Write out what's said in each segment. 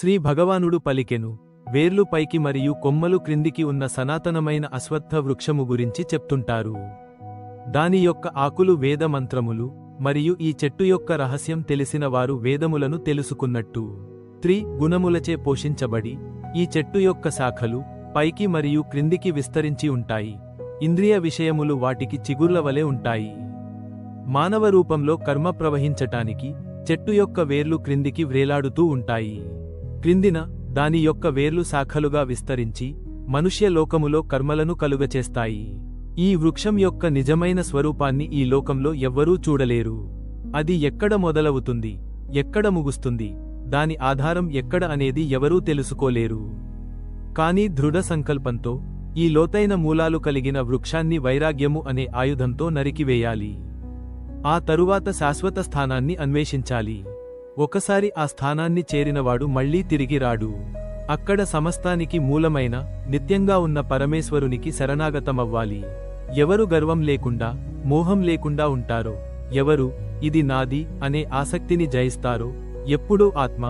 శ్రీ భగవానుడు పలికెను. వేర్లు పైకి మరియు కొమ్మలు క్రిందికి ఉన్న సనాతనమైన అశ్వత్థ వృక్షము గురించి చెప్తుంటారు. దాని యొక్క ఆకులు వేద మంత్రములు మరియు ఈ చెట్టు యొక్క రహస్యం తెలిసిన వారు వేదములను తెలుసుకున్నట్టు. త్రి గుణములచే పోషించబడి ఈ చెట్టు యొక్క శాఖలు పైకి మరియు క్రిందికి విస్తరించి ఉంటాయి. ఇంద్రియ విషయములు వాటికి చిగుర్ల వలె ఉంటాయి. మానవ రూపంలో కర్మ ప్రవహించటానికి చెట్టు యొక్క వేర్లు క్రిందికి వ్రేలాడుతూ ఉంటాయి. క్రిందిన దాని యొక్క వేర్లు శాఖలుగా విస్తరించి మనుష్యలోకములో కర్మలను కలుగచేస్తాయి. ఈ వృక్షం యొక్క నిజమైన స్వరూపాన్ని ఈ లోకంలో ఎవ్వరూ చూడలేరు. అది ఎక్కడ మొదలవుతుంది ఎక్కడ ముగుస్తుంది దాని ఆధారం ఎక్కడ అనేది ఎవరూ తెలుసుకోలేరు. కానీ దృఢ సంకల్పంతో ఈ లోతైన మూలాలు కలిగిన వృక్షాన్ని వైరాగ్యము అనే ఆయుధంతో నరికివేయాలి. ఆ తరువాత శాశ్వత స్థానాన్ని అన్వేషించాలి. ఒకసారి ఆ స్థానాన్ని చేరినవాడు మళ్ళీ తిరిగి రాడు. అక్కడ సమస్తానికి మూలమైన నిత్యంగా ఉన్న పరమేశ్వరునికి శరణాగతమవ్వాలి. ఎవరు గర్వం లేకుండా మోహం లేకుండా ఉంటారో ఎవరు ఇది నాది అనే ఆసక్తిని జయిస్తారో ఎప్పుడూ ఆత్మ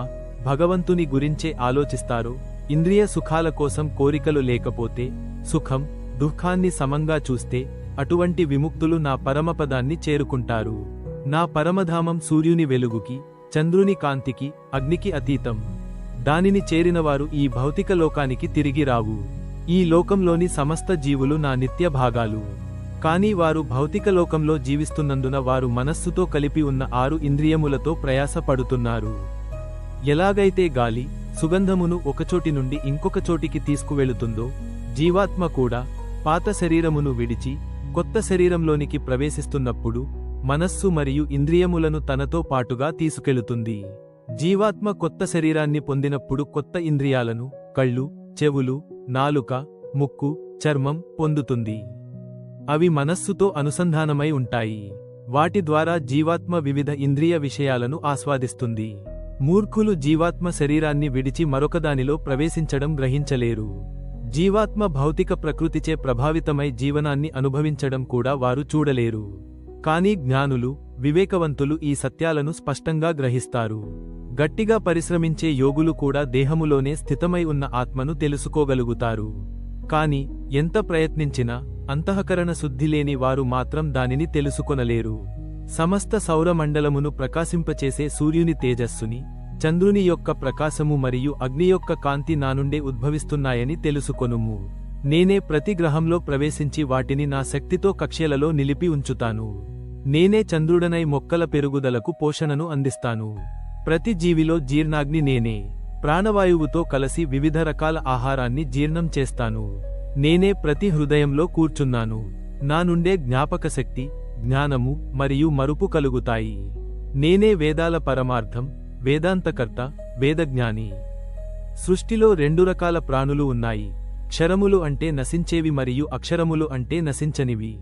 భగవంతుని గురించే ఆలోచిస్తారో ఇంద్రియ సుఖాల కోసం కోరికలు లేకపోతే సుఖం దుఃఖాన్ని సమంగా చూస్తే అటువంటి విముక్తులు నా పరమపదాన్ని చేరుకుంటారు. నా పరమధామం సూర్యుని వెలుగుకి చంద్రుని కాంతికి అగ్నికి అతీతం. దానిని చేరినవారు ఈ భౌతిక లోకానికి తిరిగి రావు. ఈ లోకంలోని సమస్త జీవులు నా నిత్య భాగాలు. కానీ వారు భౌతిక లోకంలో జీవిస్తున్నందున వారు మనస్సుతో కలిపి ఉన్న ఆరు ఇంద్రియములతో ప్రయాసపడుతున్నారు. ఎలాగైతే గాలి సుగంధమును ఒకచోటి నుండి ఇంకొక చోటికి తీసుకువెళుతుందో జీవాత్మ కూడా పాత శరీరమును విడిచి కొత్త శరీరంలోనికి ప్రవేశిస్తున్నప్పుడు మనస్సు మరియు ఇంద్రియములను తనతో పాటుగా తీసుకెళుతుంది. జీవాత్మ కొత్త శరీరాన్ని పొందినప్పుడు కొత్త ఇంద్రియాలను కళ్ళు చెవులు నాలుక ముక్కు చర్మం పొందుతుంది. అవి మనస్సుతో అనుసంధానమై ఉంటాయి. వాటి ద్వారా జీవాత్మ వివిధ ఇంద్రియ విషయాలను ఆస్వాదిస్తుంది. మూర్ఖులు జీవాత్మ శరీరాన్ని విడిచి మరొకదానిలో ప్రవేశించడం గ్రహించలేరు. జీవాత్మ భౌతిక ప్రకృతిచే ప్రభావితమై జీవనాన్ని అనుభవించడం కూడా వారు చూడలేరు. కానీ జ్ఞానులు వివేకవంతులు ఈ సత్యాలను స్పష్టంగా గ్రహిస్తారు. గట్టిగా పరిశ్రమించే యోగులు కూడా దేహములోనే స్థితమై ఉన్న ఆత్మను తెలుసుకోగలుగుతారు. కాని ఎంత ప్రయత్నించినా అంతఃకరణ శుద్ధి లేని వారు మాత్రం దానిని తెలుసుకొనలేరు. సమస్త సౌరమండలమును ప్రకాశింపచేసే సూర్యుని తేజస్సుని చంద్రుని యొక్క ప్రకాశము మరియు అగ్ని యొక్క కాంతి నా నుండే ఉద్భవిస్తున్నాయని తెలుసుకొనుము. నేనే ప్రతి గ్రహంలో ప్రవేశించి వాటిని నా శక్తితో కక్ష్యలలో నిలిపి ఉంచుతాను. నేనే చంద్రుడనై మొక్కల పెరుగుదలకు పోషణను అందిస్తాను. ప్రతి జీవిలో జీర్ణాగ్ని నేనే. ప్రాణవాయువుతో కలసి వివిధ రకాల ఆహారాన్ని జీర్ణం చేస్తాను. నేనే ప్రతి హృదయంలో కూర్చున్నాను. నా నుండే జ్ఞాపకశక్తి జ్ఞానము మరియు మరుపు కలుగుతాయి. నేనే వేదాల పరమార్థం వేదాంతకర్త వేదజ్ఞాని. సృష్టిలో రెండు రకాల ప్రాణులు ఉన్నాయి. క్షరములు అంటే నశించేవి మరియు అక్షరములు అంటే నశించనివి.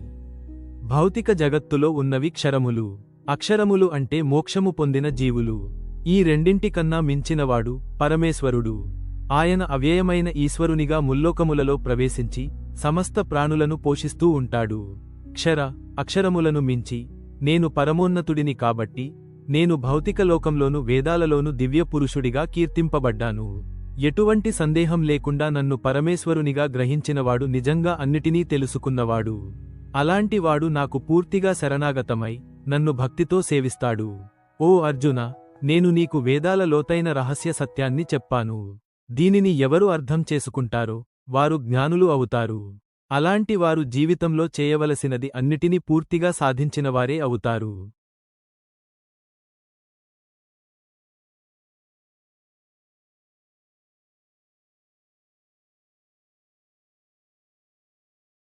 భౌతిక జగత్తులో ఉన్నవి క్షరములు. అక్షరములు అంటే మోక్షము పొందిన జీవులు. ఈ రెండింటికన్నా మించినవాడు పరమేశ్వరుడు. ఆయన అవ్యయమైన ఈశ్వరునిగా ముల్లోకములలో ప్రవేశించి సమస్త ప్రాణులను పోషిస్తూ ఉంటాడు. క్షర అక్షరములను మించి నేను పరమోన్నతుడిని కాబట్టి నేను భౌతిక లోకంలోను వేదాలలోను దివ్యపురుషుడిగా కీర్తింపబడ్డాను. ఎటువంటి సందేహం లేకుండా నన్ను పరమేశ్వరునిగా గ్రహించినవాడు నిజంగా అన్నిటినీ తెలుసుకున్నవాడు. అలాంటివాడు నాకు పూర్తిగా శరణాగతమై నన్ను భక్తితో సేవిస్తాడు. ఓ అర్జున నేను నీకు వేదాల లోతైన రహస్య సత్యాన్ని చెప్పాను. దీనిని ఎవరు అర్థం చేసుకుంటారో వారు జ్ఞానులు అవుతారు. అలాంటి వారు జీవితంలో చేయవలసినది అన్నిటినీ పూర్తిగా సాధించినవారే అవుతారు.